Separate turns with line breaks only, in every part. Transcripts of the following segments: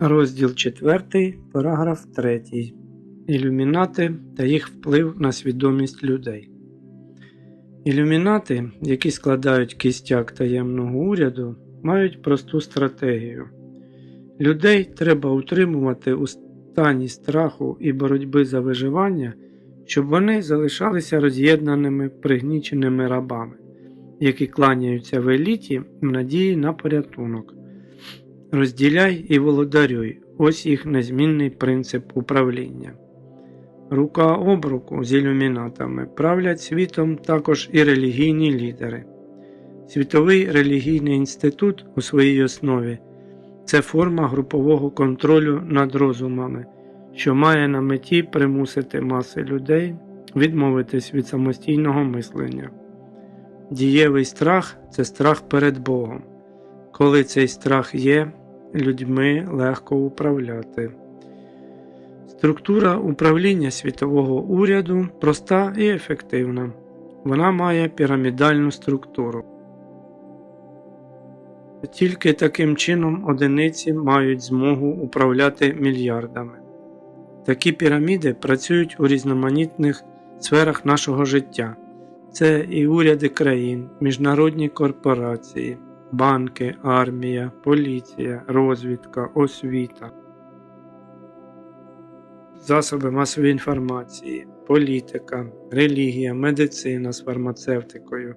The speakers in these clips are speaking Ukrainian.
Розділ 4, параграф 3. Ілюмінати та їх вплив на свідомість людей. Ілюмінати, які складають кістяк таємного уряду, мають просту стратегію. Людей треба утримувати у стані страху і боротьби за виживання, щоб вони залишалися роз'єднаними пригніченими рабами, які кланяються в еліті в надії на порятунок. Розділяй і володарюй ось їх незмінний принцип управління. Рука об руку з ілюмінатами правлять світом також і релігійні лідери. Світовий релігійний інститут у своїй основі це форма групового контролю над розумами, що має на меті примусити маси людей відмовитись від самостійного мислення. Дієвий страх це страх перед Богом. Коли цей страх є, людьми легко управляти. Структура управління світового уряду проста і ефективна. Вона має пірамідальну структуру. Тільки таким чином одиниці мають змогу управляти мільярдами. Такі піраміди працюють у різноманітних сферах нашого життя. Це і уряди країн, міжнародні корпорації, банки, армія, поліція, розвідка, освіта, засоби масової інформації, політика, релігія, медицина з фармацевтикою,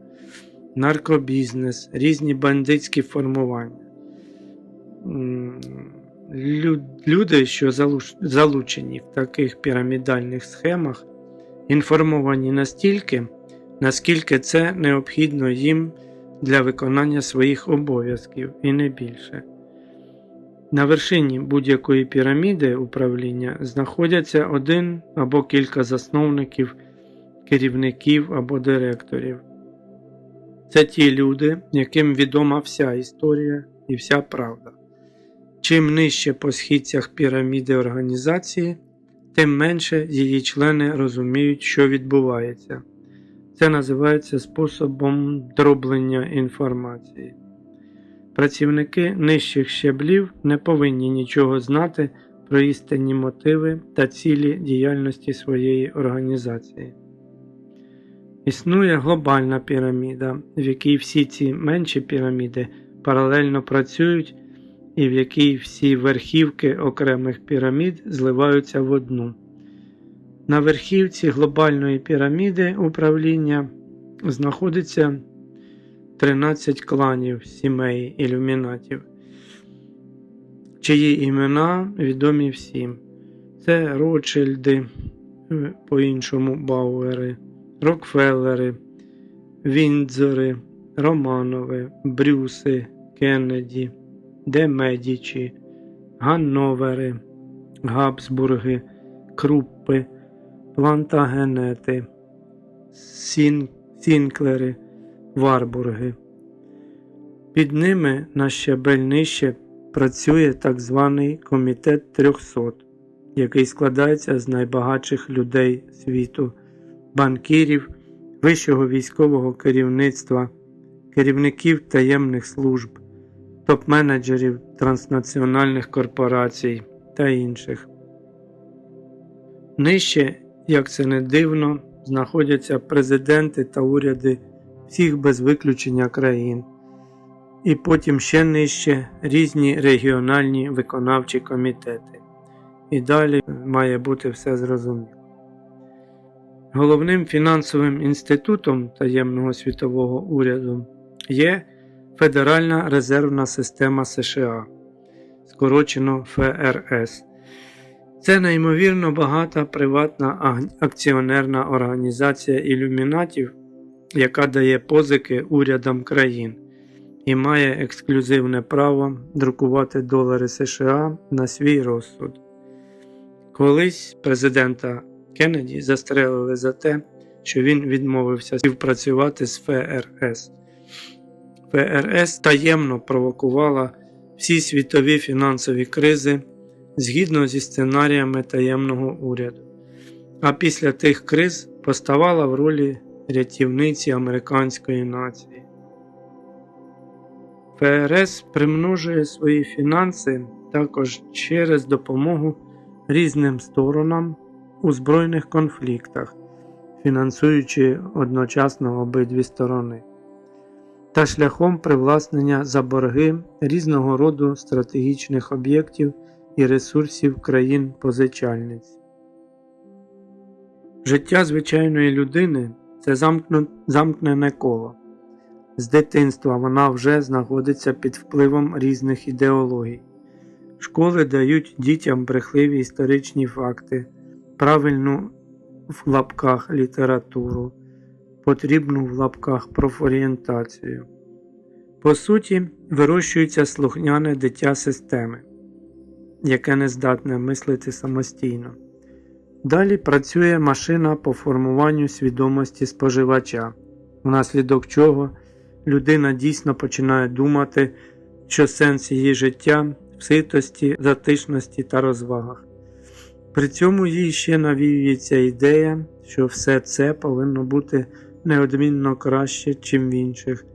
наркобізнес, різні бандитські формування. Люди, що залучені в таких пірамідальних схемах, інформовані настільки, наскільки це необхідно їм для виконання своїх обов'язків і не більше. На вершині будь-якої піраміди управління знаходяться один або кілька засновників, керівників або директорів. Це ті люди, яким відома вся історія і вся правда. Чим нижче по східцях піраміди організації, тим менше її члени розуміють, що відбувається. Це називається способом дроблення інформації. Працівники нижчих щеблів не повинні нічого знати про істинні мотиви та цілі діяльності своєї організації. Існує глобальна піраміда, в якій всі ці менші піраміди паралельно працюють і в якій всі верхівки окремих пірамід зливаються в одну. На верхівці глобальної піраміди управління знаходиться 13 кланів сімей ілюмінатів, чиї імена відомі всім. Це Ротшильди, е, по-іншому Бауери, Рокфеллери, Віндзори, Романови, Брюси, Кеннеді, Де Медічі, Ганновери, Габсбурги, Круппи, Плантагенети, Сін, Сінклери, Варбурги. Під ними на щебель нижче працює так званий Комітет 300, який складається з найбагатших людей світу, банкірів, вищого військового керівництва, керівників таємних служб, топ-менеджерів транснаціональних корпорацій та інших. Нижче, як це не дивно, знаходяться президенти та уряди всіх без виключення країн, і потім ще нижче різні регіональні виконавчі комітети. І далі має бути все зрозуміло. Головним фінансовим інститутом таємного світового уряду є Федеральна резервна система США, скорочено ФРС. Це неймовірно багата приватна акціонерна організація ілюмінатів, яка дає позики урядам країн і має ексклюзивне право друкувати долари США на свій розсуд. Колись президента Кеннеді застрелили за те, що він відмовився співпрацювати з ФРС. ФРС таємно провокувала всі світові фінансові кризи згідно зі сценаріями таємного уряду, а після тих криз поставала в ролі рятівниці американської нації. ФРС примножує свої фінанси також через допомогу різним сторонам у збройних конфліктах, фінансуючи одночасно обидві сторони, та шляхом привласнення за борги різного роду стратегічних об'єктів і ресурсів країн-позичальниць. Життя звичайної людини це замкнене коло. З дитинства вона вже знаходиться під впливом різних ідеологій. Школи дають дітям брехливі історичні факти, правильну в лапках літературу, потрібну в лапках профорієнтацію. По суті, вирощується слухняне дитя системи, яке не здатне мислити самостійно. Далі працює машина по формуванню свідомості споживача, внаслідок чого людина дійсно починає думати, що сенс її життя в ситості, затишності та розвагах. При цьому їй ще навіюється ідея, що все це повинно бути неодмінно краще, чим в інших,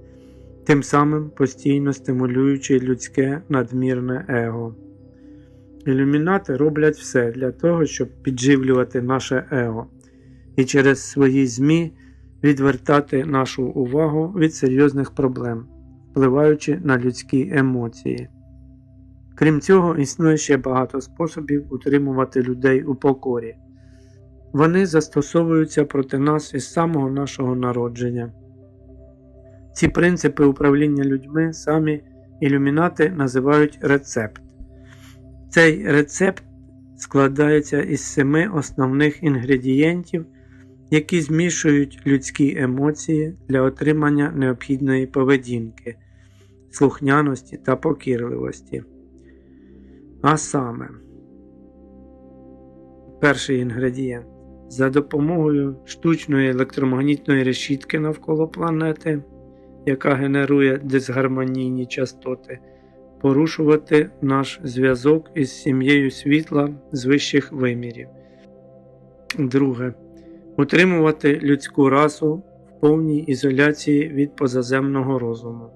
тим самим постійно стимулюючи людське надмірне его. Ілюмінати роблять все для того, щоб підживлювати наше его і через свої ЗМІ відвертати нашу увагу від серйозних проблем, впливаючи на людські емоції. Крім цього, існує ще багато способів утримувати людей у покорі. Вони застосовуються проти нас із самого нашого народження. Ці принципи управління людьми самі ілюмінати називають рецепт. Цей рецепт складається із семи основних інгредієнтів, які змішують людські емоції для отримання необхідної поведінки, слухняності та покірливості. А саме, перший інгредієнт. За допомогою штучної електромагнітної решітки навколо планети, яка генерує дисгармонійні частоти, порушувати наш зв'язок із сім'єю світла з вищих вимірів. Друге. Утримувати людську расу в повній ізоляції від позаземного розуму.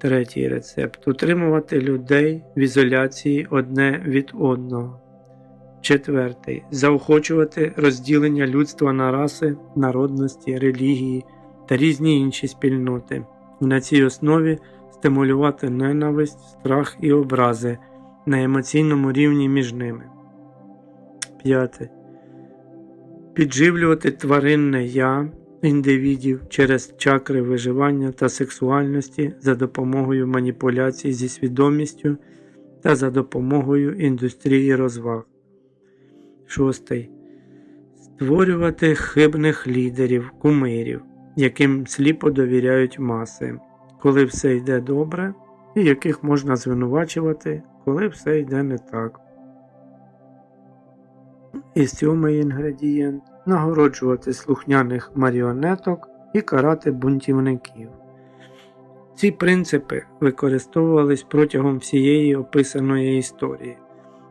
Третій рецепт. Утримувати людей в ізоляції одне від одного. Четвертий. Заохочувати розділення людства на раси, народності, релігії та різні інші спільноти. На цій основі стимулювати ненависть, страх і образи на емоційному рівні між ними. П'яте. Підживлювати тваринне я індивідів через чакри виживання та сексуальності за допомогою маніпуляцій зі свідомістю та за допомогою індустрії розваг. Шостий. Створювати хибних лідерів, кумирів, яким сліпо довіряють маси, коли все йде добре, і яких можна звинувачувати, коли все йде не так. І сьомий інгредієнт нагороджувати слухняних маріонеток і карати бунтівників. Ці принципи використовувались протягом всієї описаної історії.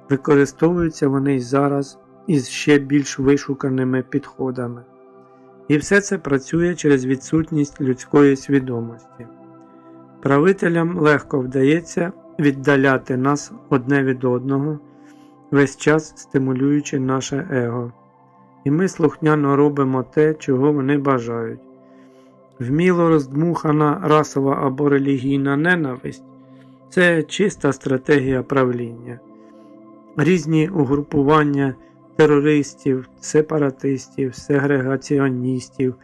Використовуються вони й зараз із ще більш вишуканими підходами. І все це працює через відсутність людської свідомості. Правителям легко вдається віддаляти нас одне від одного, весь час стимулюючи наше его. І ми слухняно робимо те, чого вони бажають. Вміло роздмухана расова або релігійна ненависть це чиста стратегія правління. Різні угрупування терористів, сепаратистів, сегрегаціоністів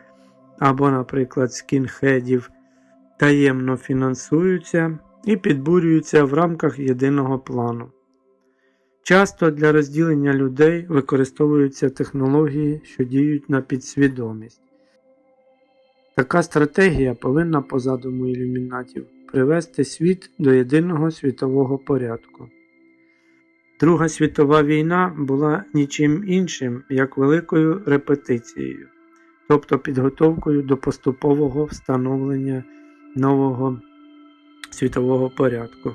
або, наприклад, скінхедів таємно фінансуються і підбурюються в рамках єдиного плану. Часто для розділення людей використовуються технології, що діють на підсвідомість. Така стратегія повинна, по задуму ілюмінатів, привести світ до єдиного світового порядку. Друга світова війна була нічим іншим, як великою репетицією, тобто підготовкою до поступового встановлення нового світового порядку.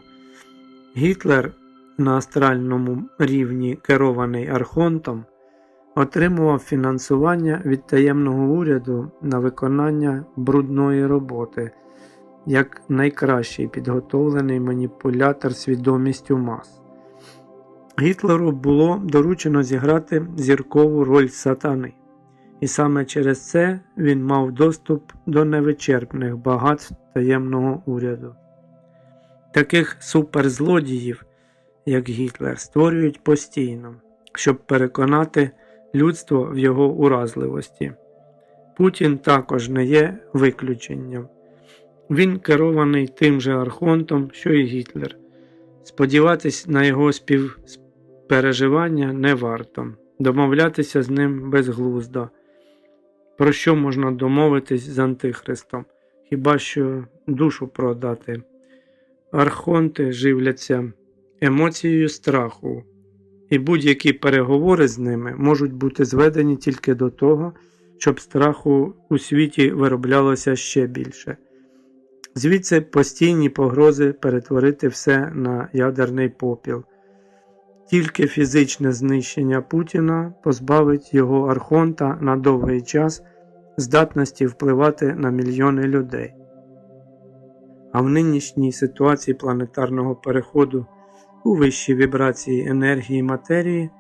Гітлер на астральному рівні, керований Архонтом, отримував фінансування від таємного уряду на виконання брудної роботи як найкращий підготовлений маніпулятор свідомістю мас. Гітлеру було доручено зіграти зіркову роль сатани, і саме через це він мав доступ до невичерпних багатств таємного уряду. Таких суперзлодіїв, як Гітлер, створюють постійно, щоб переконати людство в його уразливості. Путін також не є виключенням. Він керований тим же архонтом, що і Гітлер. Сподіватись на його співпереживання не варто, домовлятися з ним безглуздо. Про що можна домовитись з Антихристом? Хіба що душу продати? Архонти живляться емоцією страху, і будь-які переговори з ними можуть бути зведені тільки до того, щоб страху у світі вироблялося ще більше. Звідси постійні погрози перетворити все на ядерний попіл. Тільки фізичне знищення Путіна позбавить його архонта на довгий час здатності впливати на мільйони людей. А в нинішній ситуації планетарного переходу у вищі вібрації енергії матерії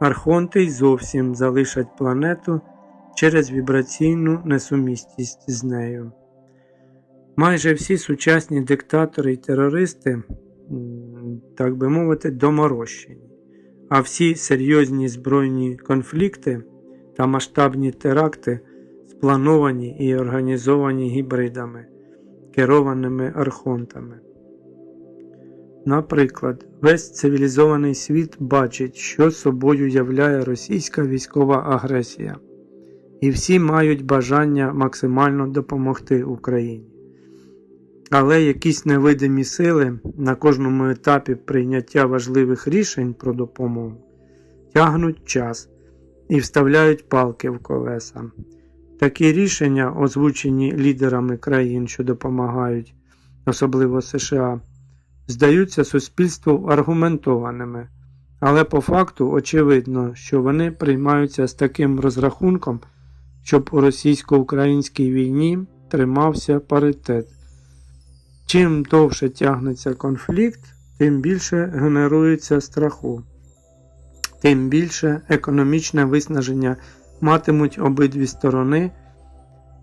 архонти й зовсім залишать планету через вібраційну несумісність з нею. Майже всі сучасні диктатори і терористи, так би мовити, доморощені, а всі серйозні збройні конфлікти та масштабні теракти сплановані і організовані гібридами, керованими архонтами. Наприклад, весь цивілізований світ бачить, що собою являє російська військова агресія, і всі мають бажання максимально допомогти Україні. Але якісь невидимі сили на кожному етапі прийняття важливих рішень про допомогу тягнуть час і вставляють палки в колеса. Такі рішення, озвучені лідерами країн, що допомагають, особливо США, здаються суспільству аргументованими, але по факту очевидно, що вони приймаються з таким розрахунком, щоб у російсько-українській війні тримався паритет. Чим довше тягнеться конфлікт, тим більше генерується страху, тим більше економічне виснаження матимуть обидві сторони,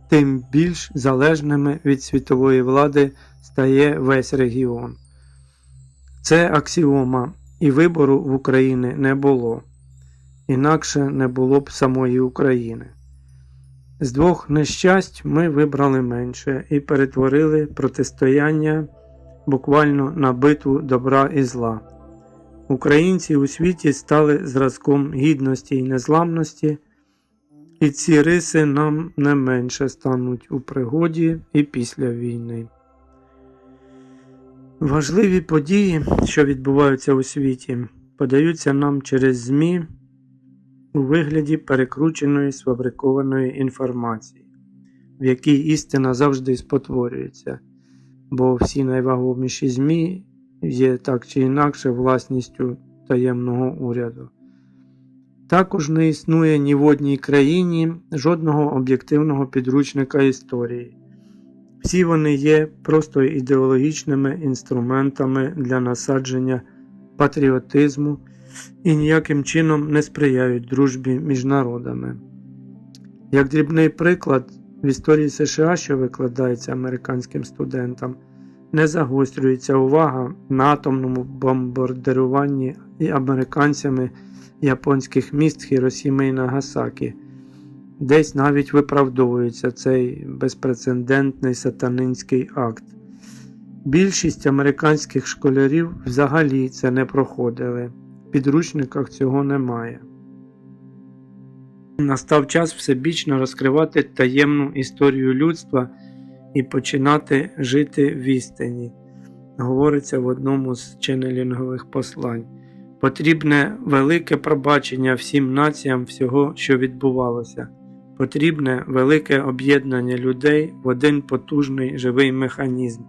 тим більш залежними від світової влади стає весь регіон. Це аксіома, і вибору в Україні не було, інакше не було б самої України. З двох нещасть ми вибрали менше і перетворили протистояння буквально на битву добра і зла. Українці у світі стали зразком гідності і незламності, і ці риси нам не менше стануть у пригоді і після війни. Важливі події, що відбуваються у світі, подаються нам через ЗМІ у вигляді перекрученої сфабрикованої інформації, в якій істина завжди спотворюється, бо всі найвагоміші ЗМІ є так чи інакше власністю таємного уряду. Також не існує ні в одній країні жодного об'єктивного підручника історії. Всі вони є просто ідеологічними інструментами для насадження патріотизму і ніяким чином не сприяють дружбі між народами. Як дрібний приклад, в історії США, що викладається американським студентам, не загострюється увага на атомному бомбардируванні і американцями японських міст Хіросіми і Нагасакі. Десь навіть виправдовується цей безпрецедентний сатанинський акт. Більшість американських школярів взагалі це не проходили, підручниках цього немає. Настав час всебічно розкривати таємну історію людства і починати жити в істині, говориться в одному з ченелінгових послань. Потрібне велике пробачення всім націям всього, що відбувалося. Потрібне велике об'єднання людей в один потужний живий механізм.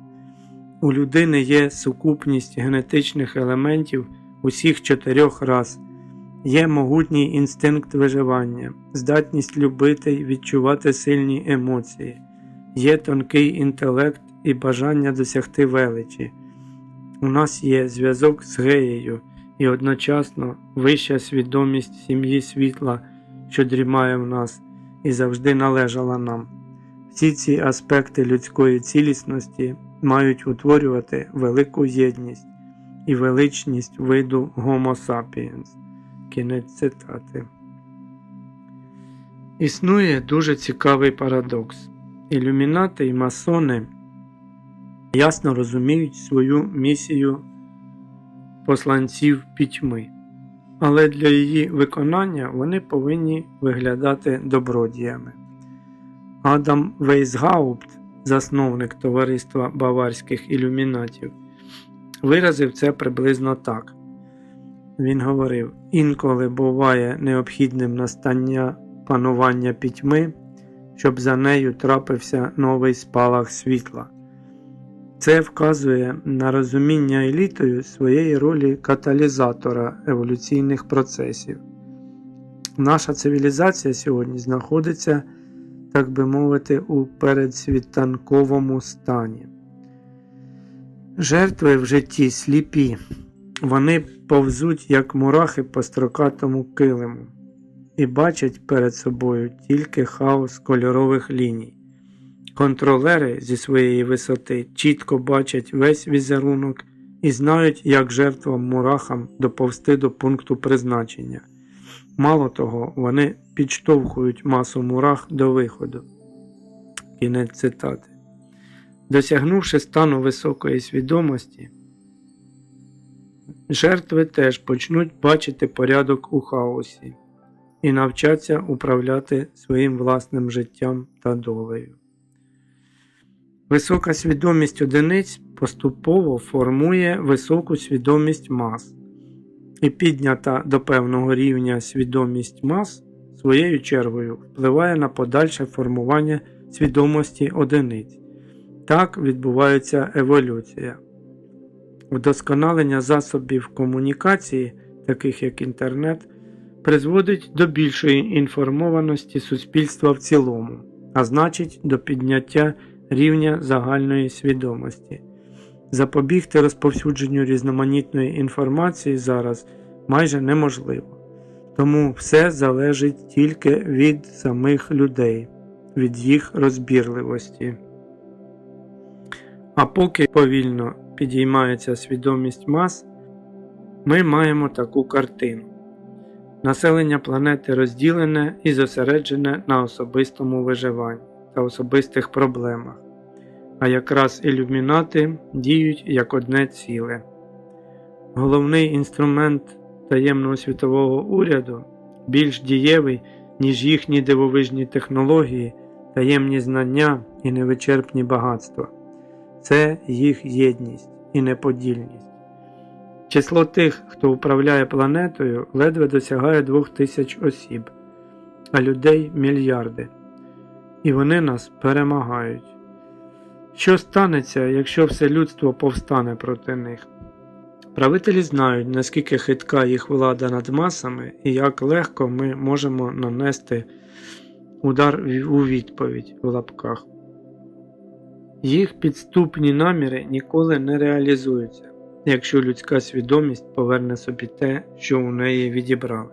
У людини є сукупність генетичних елементів усіх чотирьох рас, є могутній інстинкт виживання, здатність любити й відчувати сильні емоції, є тонкий інтелект і бажання досягти величі. У нас є зв'язок з геєю, і одночасно вища свідомість сім'ї світла, що дрімає в нас і завжди належала нам. Всі ці аспекти людської цілісності мають утворювати велику єдність і величність виду Homo sapiens. Кінець цитати. Існує дуже цікавий парадокс. Ілюмінати і масони ясно розуміють свою місію посланців пітьми, але для її виконання вони повинні виглядати добродіями. Адам Вейсгаупт, засновник товариства баварських ілюмінатів, виразив це приблизно так. Він говорив: інколи буває необхідним настання панування пітьми, щоб за нею трапився новий спалах світла. Це вказує на розуміння елітою своєї ролі каталізатора еволюційних процесів. Наша цивілізація сьогодні знаходиться, так би мовити, у передсвітанковому стані. Жертви в житті сліпі, вони повзуть, як мурахи по строкатому килиму, і бачать перед собою тільки хаос кольорових ліній. Контролери зі своєї висоти чітко бачать весь візерунок і знають, як жертвам мурахам доповсти до пункту призначення. Мало того, вони підштовхують масу мурах до виходу. Кінець цитати. Досягнувши стану високої свідомості, жертви теж почнуть бачити порядок у хаосі і навчаться управляти своїм власним життям та долею. Висока свідомість одиниць поступово формує високу свідомість мас, і піднята до певного рівня свідомість мас своєю чергою впливає на подальше формування свідомості одиниць. Так відбувається еволюція. Вдосконалення засобів комунікації, таких як інтернет, призводить до більшої інформованості суспільства в цілому, а значить до підняття рівня загальної свідомості. Запобігти розповсюдженню різноманітної інформації зараз майже неможливо, тому все залежить тільки від самих людей, від їх розбірливості. А поки повільно підіймається свідомість мас, ми маємо таку картину. Населення планети розділене і зосереджене на особистому виживанні та особистих проблемах, а якраз ілюмінати діють як одне ціле. Головний інструмент таємного світового уряду більш дієвий, ніж їхні дивовижні технології, таємні знання і невичерпні багатства. Це їх єдність і неподільність. Число тих, хто управляє планетою, ледве досягає двох тисяч осіб, а людей мільярди. І вони нас перемагають. Що станеться, якщо все людство повстане проти них? Правителі знають, наскільки хитка їх влада над масами і як легко ми можемо нанести удар у відповідь в лапках. Їх підступні наміри ніколи не реалізуються, якщо людська свідомість поверне собі те, що у неї відібрали.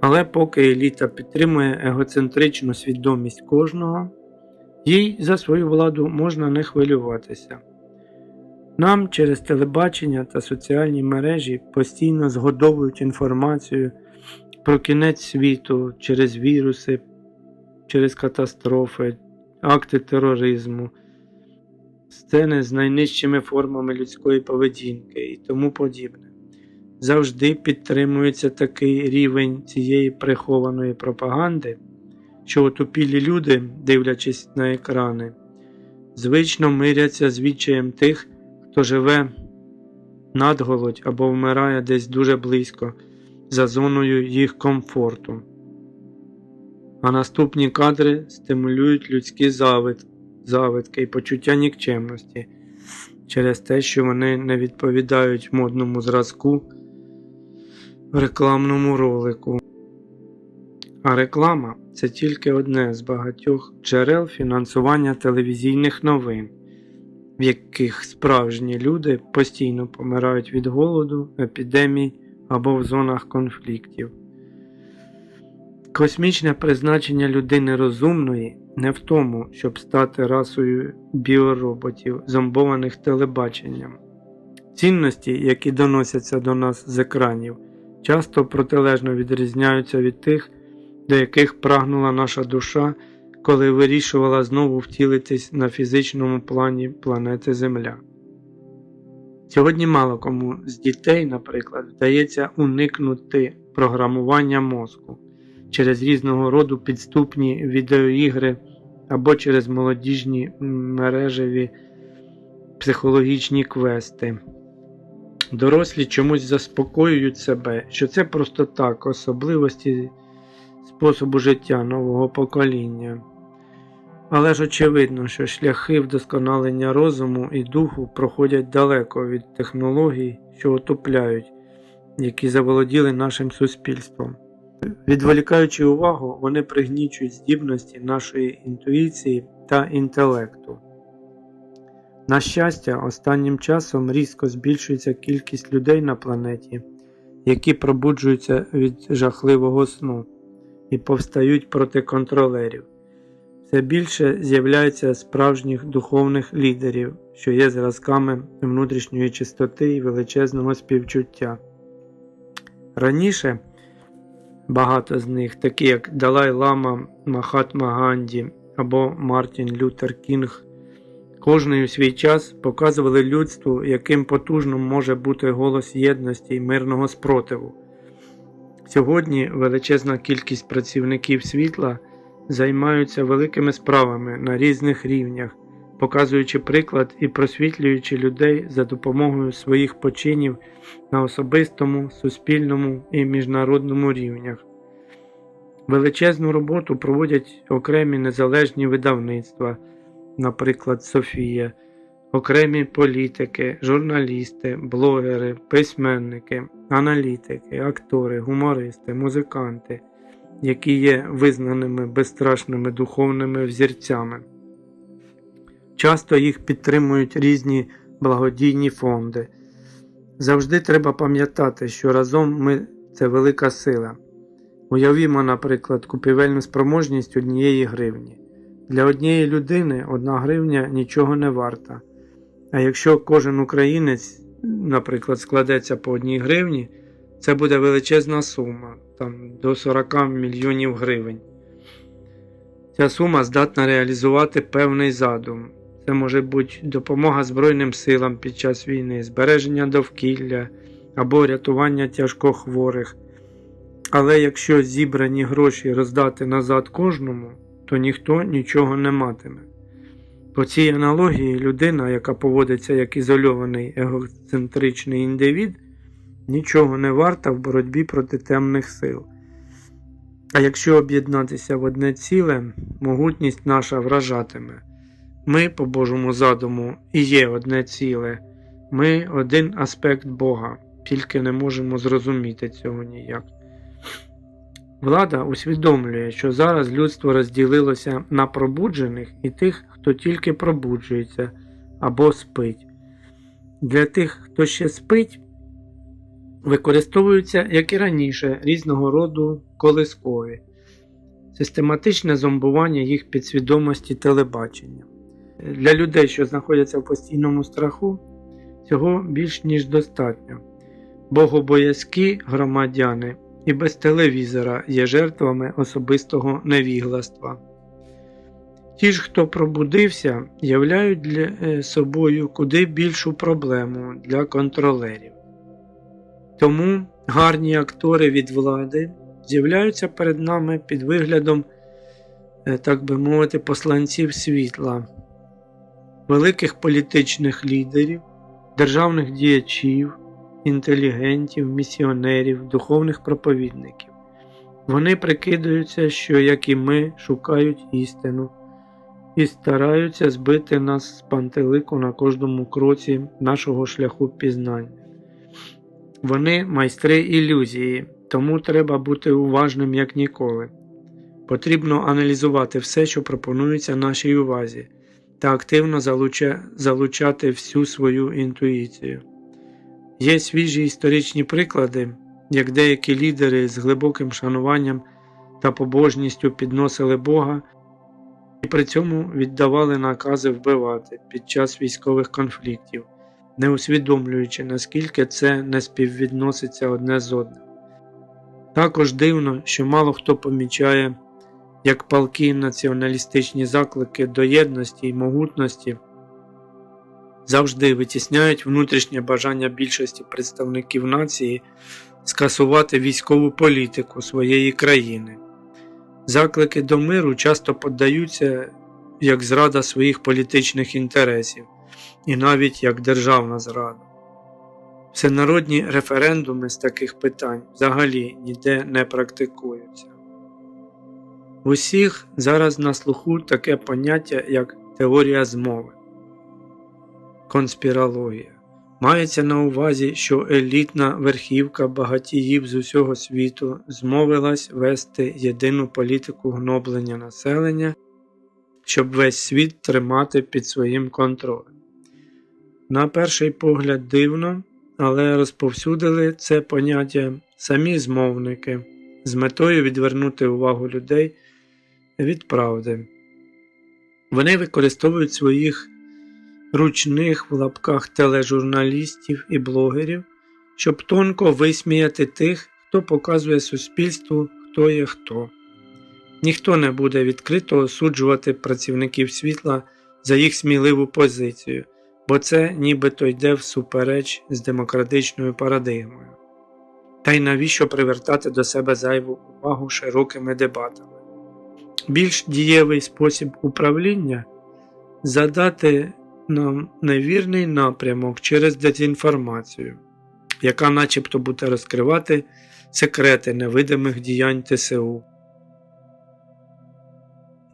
Але поки еліта підтримує егоцентричну свідомість кожного, їй за свою владу можна не хвилюватися. Нам через телебачення та соціальні мережі постійно згодовують інформацію про кінець світу через віруси, через катастрофи, акти тероризму, сцени з найнижчими формами людської поведінки і тому подібне. Завжди підтримується такий рівень цієї прихованої пропаганди, що отупілі люди, дивлячись на екрани, звично миряться з відчаєм тих, хто живе надголодь або вмирає десь дуже близько, за зоною їх комфорту. А наступні кадри стимулюють людські завид, завидки і почуття нікчемності через те, що вони не відповідають модному зразку в рекламному ролику. А реклама це тільки одне з багатьох джерел фінансування телевізійних новин. в яких справжні люди постійно помирають від голоду, епідемій або в зонах конфліктів. Космічне призначення людини розумної не в тому, щоб стати расою біороботів, зомбованих телебаченням. Цінності, які доносяться до нас з екранів, часто протилежно відрізняються від тих, до яких прагнула наша душа, коли вирішувала знову втілитись на фізичному плані планети Земля. Сьогодні мало кому з дітей, наприклад, вдається уникнути програмування мозку через різного роду підступні відеоігри або через молодіжні мережеві психологічні квести. Дорослі чомусь заспокоюють себе, що це просто так, особливості способу життя нового покоління. Але ж очевидно, що шляхи вдосконалення розуму і духу проходять далеко від технологій, що отупляють, які заволоділи нашим суспільством. Відволікаючи увагу, вони пригнічують здібності нашої інтуїції та інтелекту. На щастя, останнім часом різко збільшується кількість людей на планеті, які пробуджуються від жахливого сну і повстають проти контролерів. Все більше з'являється справжніх духовних лідерів, що є зразками внутрішньої чистоти і величезного співчуття. Раніше багато з них, такі як Далай Лама, Махатма Ганді або Мартін Лютер Кінг, кожний у свій час показували людству, яким потужним може бути голос єдності і мирного спротиву. Сьогодні величезна кількість працівників світла займаються великими справами на різних рівнях, показуючи приклад і просвітлюючи людей за допомогою своїх починів на особистому, суспільному і міжнародному рівнях. Величезну роботу проводять окремі незалежні видавництва, наприклад, Софія, окремі політики, журналісти, блогери, письменники, аналітики, актори, гумористи, музиканти, які є визнаними безстрашними духовними взірцями. Часто їх підтримують різні благодійні фонди. Завжди треба пам'ятати, що разом ми це велика сила. Уявімо, наприклад, купівельну спроможність однієї гривні. Для однієї людини одна гривня нічого не варта. А якщо кожен українець, наприклад, складеться по одній гривні, це буде величезна сума, там до 40 мільйонів гривень. Ця сума здатна реалізувати певний задум. Це може бути допомога Збройним силам під час війни, збереження довкілля або рятування тяжкохворих. Але якщо зібрані гроші роздати назад кожному, то ніхто нічого не матиме. По цій аналогії людина, яка поводиться як ізольований егоцентричний індивід, нічого не варта в боротьбі проти темних сил. А якщо об'єднатися в одне ціле, могутність наша вражатиме. Ми, по Божому задуму, і є одне ціле, ми один аспект Бога, тільки не можемо зрозуміти цього ніяк. Влада усвідомлює, що зараз людство розділилося на пробуджених і тих, хто тільки пробуджується або спить. Для тих, хто ще спить, використовуються, як і раніше, різного роду колискові, систематичне зомбування їх підсвідомості телебачення. Для людей, що знаходяться в постійному страху, цього більш ніж достатньо. Богобоязкі громадяни і без телевізора є жертвами особистого невігластва. Ті ж, хто пробудився, являють для е, собою куди більшу проблему для контролерів. Тому гарні актори від влади з'являються перед нами під виглядом, е, так би мовити, посланців світла, великих політичних лідерів, державних діячів, інтелігентів, місіонерів, духовних проповідників. Вони прикидаються, що, як і ми, шукають істину і стараються збити нас з пантелику на кожному кроці нашого шляху пізнання. Вони майстри ілюзії, тому треба бути уважним як ніколи. Потрібно аналізувати все, що пропонується нашій увазі, та активно залучати всю свою інтуїцію. Є свіжі історичні приклади, як деякі лідери з глибоким шануванням та побожністю підносили Бога і при цьому віддавали накази вбивати під час військових конфліктів, не усвідомлюючи, наскільки це не співвідноситься одне з одним. Також дивно, що мало хто помічає, як палкі націоналістичні заклики до єдності і могутності завжди витісняють внутрішнє бажання більшості представників нації скасувати військову політику своєї країни. Заклики до миру часто поддаються як зрада своїх політичних інтересів і навіть як державна зрада. Всенародні референдуми з таких питань взагалі ніде не практикуються. Усіх зараз на слуху таке поняття, як теорія змови, конспірологія. Мається на увазі, що елітна верхівка багатіїв з усього світу змовилась вести єдину політику гноблення населення, щоб весь світ тримати під своїм контролем. На перший погляд дивно, але розповсюдили це поняття самі змовники з метою відвернути увагу людей від правди. Вони використовують своїх ручних в лапках тележурналістів і блогерів, щоб тонко висміяти тих, хто показує суспільству, хто є хто. Ніхто не буде відкрито осуджувати працівників світла за їх сміливу позицію, бо це нібито йде всупереч з демократичною парадигмою. Та й навіщо привертати до себе зайву увагу широкими дебатами? Більш дієвий спосіб управління задати нам невірний напрямок через дезінформацію, яка начебто буде розкривати секрети невидимих діянь ТСУ.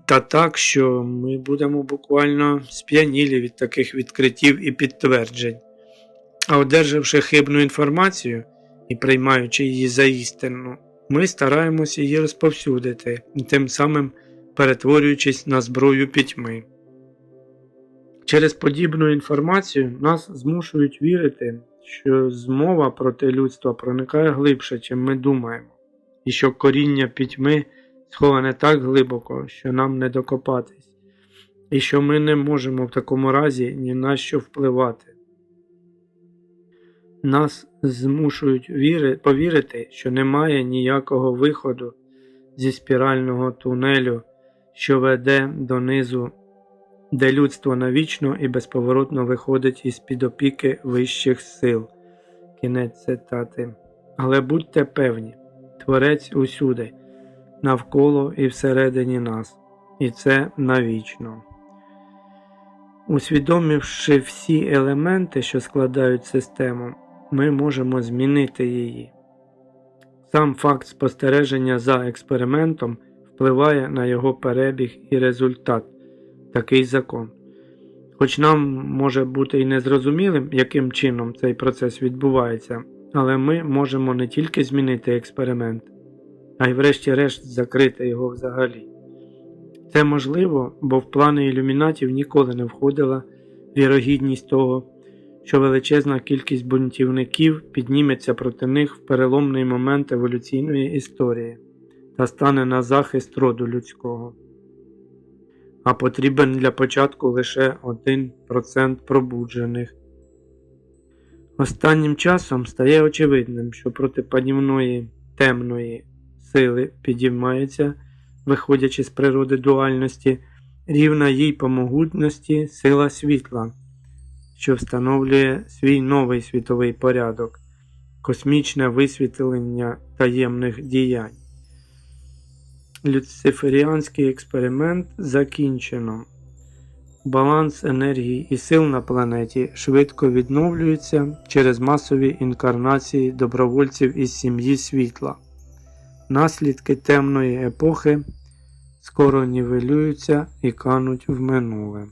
Та так, що ми будемо буквально сп'янілі від таких відкриттів і підтверджень, а одержавши хибну інформацію і приймаючи її за істину, ми стараємося її розповсюдити, тим самим перетворюючись на зброю пітьми. Через подібну інформацію нас змушують вірити, що змова проти людства проникає глибше, чим ми думаємо, і що коріння пітьми сховане так глибоко, що нам не докопатись, і що ми не можемо в такому разі ні на що впливати. Нас змушують віри, повірити, що немає ніякого виходу зі спірального тунелю, що веде донизу де людство навічно і безповоротно виходить із під опіки вищих сил. Кінець цитати. Але будьте певні, Творець усюди, навколо і всередині нас, і це навічно. Усвідомивши всі елементи, що складають систему, ми можемо змінити її. Сам факт спостереження за експериментом впливає на його перебіг і результат такий закон. Хоч нам може бути і незрозумілим, яким чином цей процес відбувається, але ми можемо не тільки змінити експеримент, а й врешті-решт закрити його взагалі. Це можливо, бо в плани ілюмінатів ніколи не входила вірогідність того, що величезна кількість бунтівників підніметься проти них в переломний момент еволюційної історії та стане на захист роду людського а потрібен для початку лише 1% пробуджених. Останнім часом стає очевидним, що проти панівної темної сили підіймається, виходячи з природи дуальності, рівна їй по могутності сила світла, що встановлює свій новий світовий порядок, космічне висвітлення таємних діянь. Люциферіанський експеримент закінчено. Баланс енергії і сил на планеті швидко відновлюється через масові інкарнації добровольців із сім'ї світла. Наслідки темної епохи скоро нівелюються і кануть в минуле.